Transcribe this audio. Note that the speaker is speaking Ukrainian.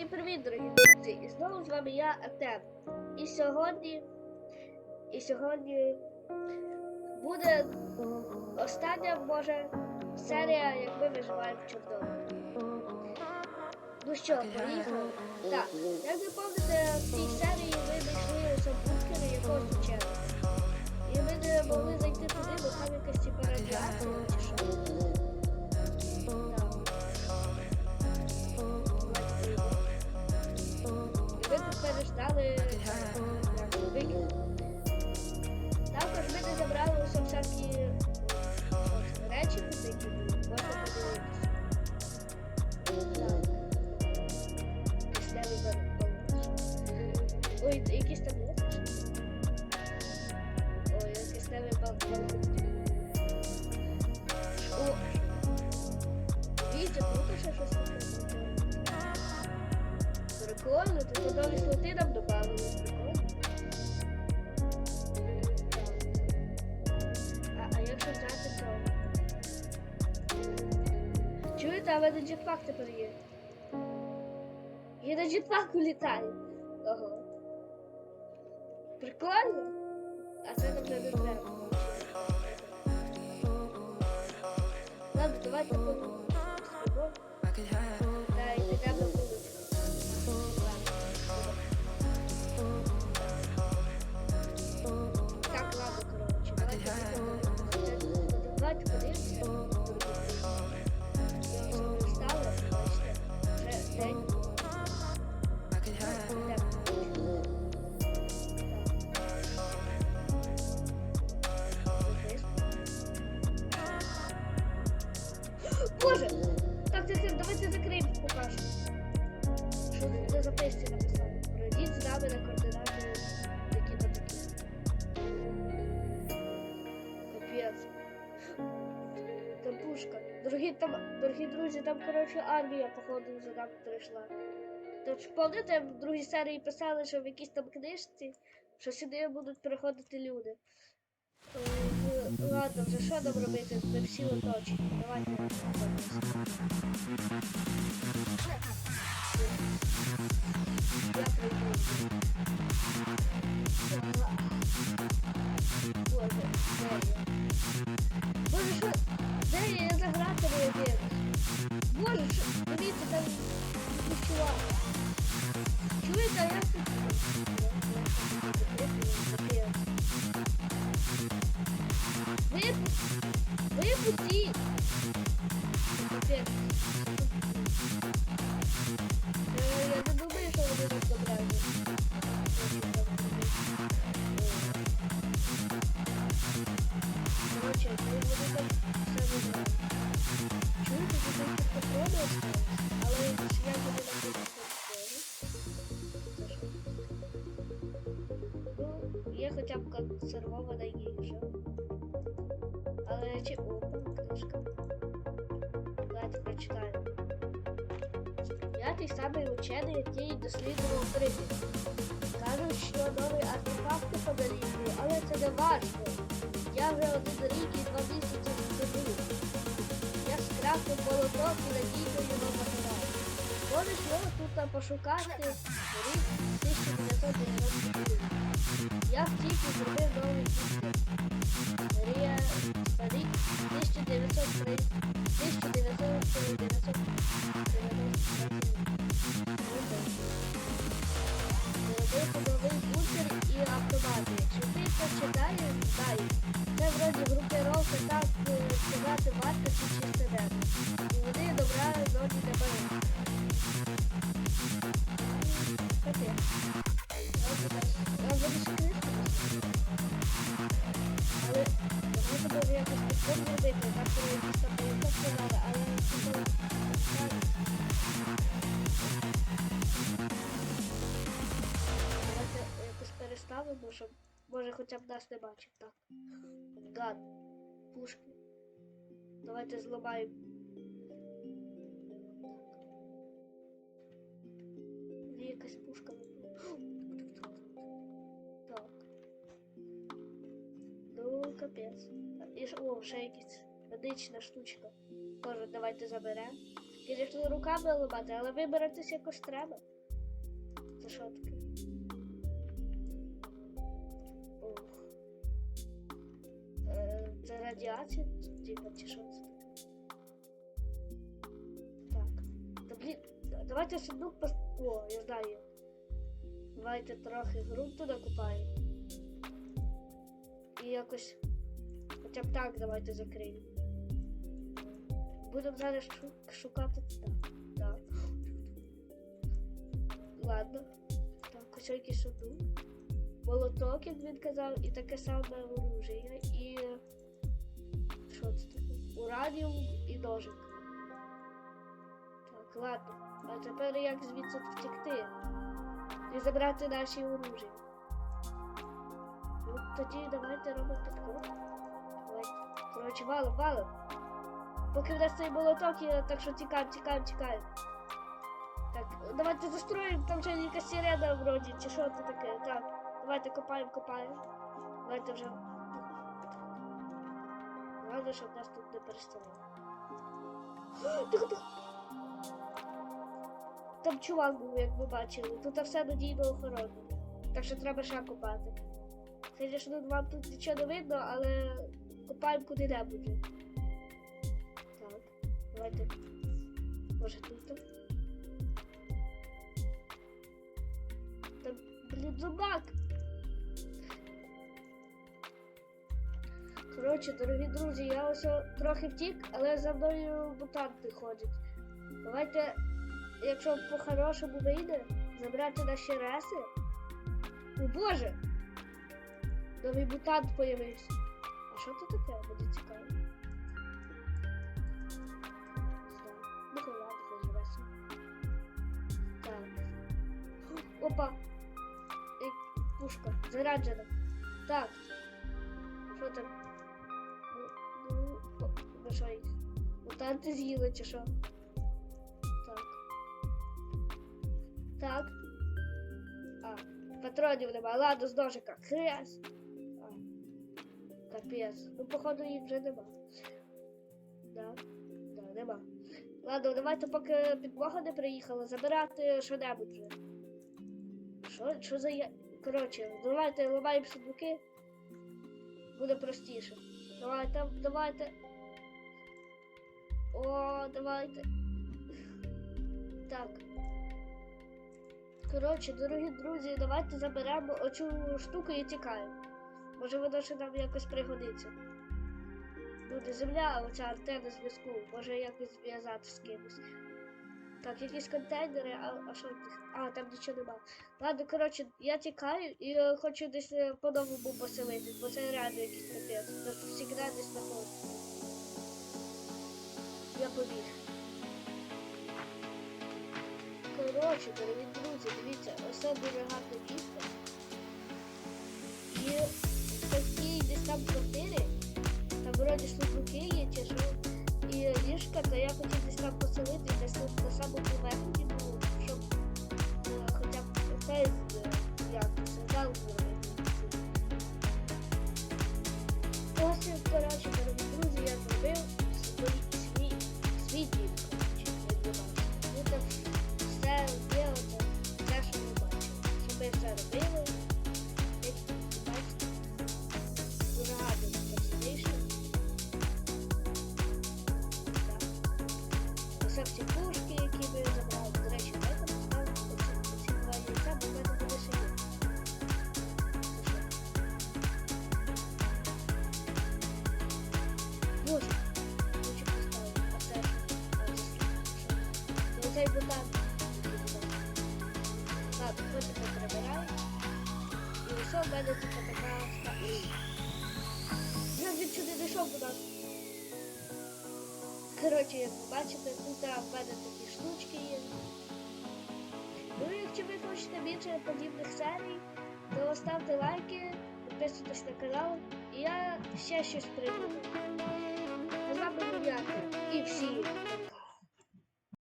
Всім привіт, дорогі друзі! І знову з вами я, Артем. І сьогодні. І сьогодні буде остання, може, серія, як ми виживаємо в Чорнобилі. Ну що, поїхали? Так, як ви Прикольно, ти то нові слоти нам добавили. А, а якщо взяти то. Чуєте, а в джетпак тепер є. Я на джетпаку літаю. Ого. Прикольно? А це нам не треба. Ладно, давайте по Та й підемо Боже! Так, так, так, давайте закриємо, покажемо. Що на записці написано? Пройдіть з нами на координати такі-то такі. Капець. Там пушка. Дорогі, там, дорогі друзі, там, коротше, армія, походу, за нами прийшла. Тож, пам'ятаєте, в другій серії писали, що в якійсь там книжці, що сюди будуть приходити люди. Е, Ладно, вже що нам робити? Ми всі оточені. Давайте. Я прийду. Боже, де я? Боже, що? Де я? Я заграти не вірю. Боже, що? Дивіться, там якийсь чувак. Чуєте, а як тут? Випустіть! Капець. Е, Я не думаю, що вони нас. Короче, коли вони там все але я вони нам не Ну, є хоча б консервована їжа. Але самий учений, який досліджував прибіг. Кажуть, що нові артефакти подорожні, але це не важко. Я вже один рік і два місяці сиджу. Я скрафтив молоток і надійно його загадав. Можеш його тут пошукати рік 1993. Я втік і зробив новий кісток. Рія рік 1903 1990 переставимо, щоб може хоча б нас не бачив. Так. Гад. Пушки. Давайте зламаємо. Є якась пушка. Так. Ну, капець. І ж- О, ще якась медична штучка. Тоже давайте заберемо. Звісно, руками ламати, але вибиратись якось треба. Це що таке? Радіація, типа, чи що це? Так. Та блін, давайте сундук пос... О, я знаю. Давайте трохи ґрунту накопаємо. І якось. Хоча б так давайте закриємо. Будемо зараз шукати. Так, так. Ладно. Так, ось якийсь сундук. Молоток, як він казав, і таке саме оружие. І. Що це таке? Ураніум і ножик. Так, ладно. А тепер як звідси втекти? І забрати наші оружия. Ну, тоді давайте робимо підкоп. Давайте. Коротше, валом, валом. Поки в нас цей молоток є, так що тікаємо, тікаємо, тікаємо. Так, давайте застроїмо, там вже якась сирена вроді, чи що це таке. Так, давайте копаємо, копаємо. Давайте вже. Головне, щоб нас тут не перестало. Тихо, тихо. Там чувак був, як ви бачили. Тут все надійно охоронено. Так що треба ще копати. Звісно, вам тут нічого не видно, але копаємо куди-небудь. Так, давайте. Може тут? Там, блін, зубак! Коротше, дорогі друзі, я ось трохи втік, але за мною мутанти ходять. Давайте, якщо по-хорошому вийде, забрати наші реси. О боже! Новий мутант появився. А що це таке? Буде цікаво. Так. Опа! Ей, пушка, заряджена. Так. Що там? Ну що їх? Мутанти чи що? Так. Так. А, патронів нема. Ладно, з ножика. Хрясь. А. Капець. Ну, походу, їх вже нема. Да. Да, нема. Ладно, давайте, поки підмога не приїхала, забирати що-небудь вже. Що, що за я. Коротше, давайте ламаємо сундуки. Буде простіше. Давайте, давайте. О, давайте. Так. Коротше, дорогі друзі, давайте заберемо оцю штуку і тікаємо. Може воно ще нам якось пригодиться. Не земля, а оця антенна зв'язку. Може якось зв'язати з кимось. Так, якісь контейнери, а, а що тих? А, там нічого нема. Ладно, коротше, я тікаю і е, хочу десь е, по-новому поселитись, бо це реально якийсь капець. Тут завжди десь знаходиться. Я побіг. Коротше, дорогі друзі, дивіться, оце дуже гарне місце. І в такій десь там квартирі, там вроді службуки є чи і ліжка, то я хотів десь там поселити, десь на самому поверхні щоб е, хоча б е, як це, цей бутан. Так, ми тепер прибираємо. І ось у мене тут така ста- Я він сюди дійшов до. Коротше, як ви бачите, тут в мене такі штучки є. Ну, якщо ви хочете більше подібних серій, то ставте лайки, підписуйтесь на канал, і я ще щось придумаю. З вами був. І пока.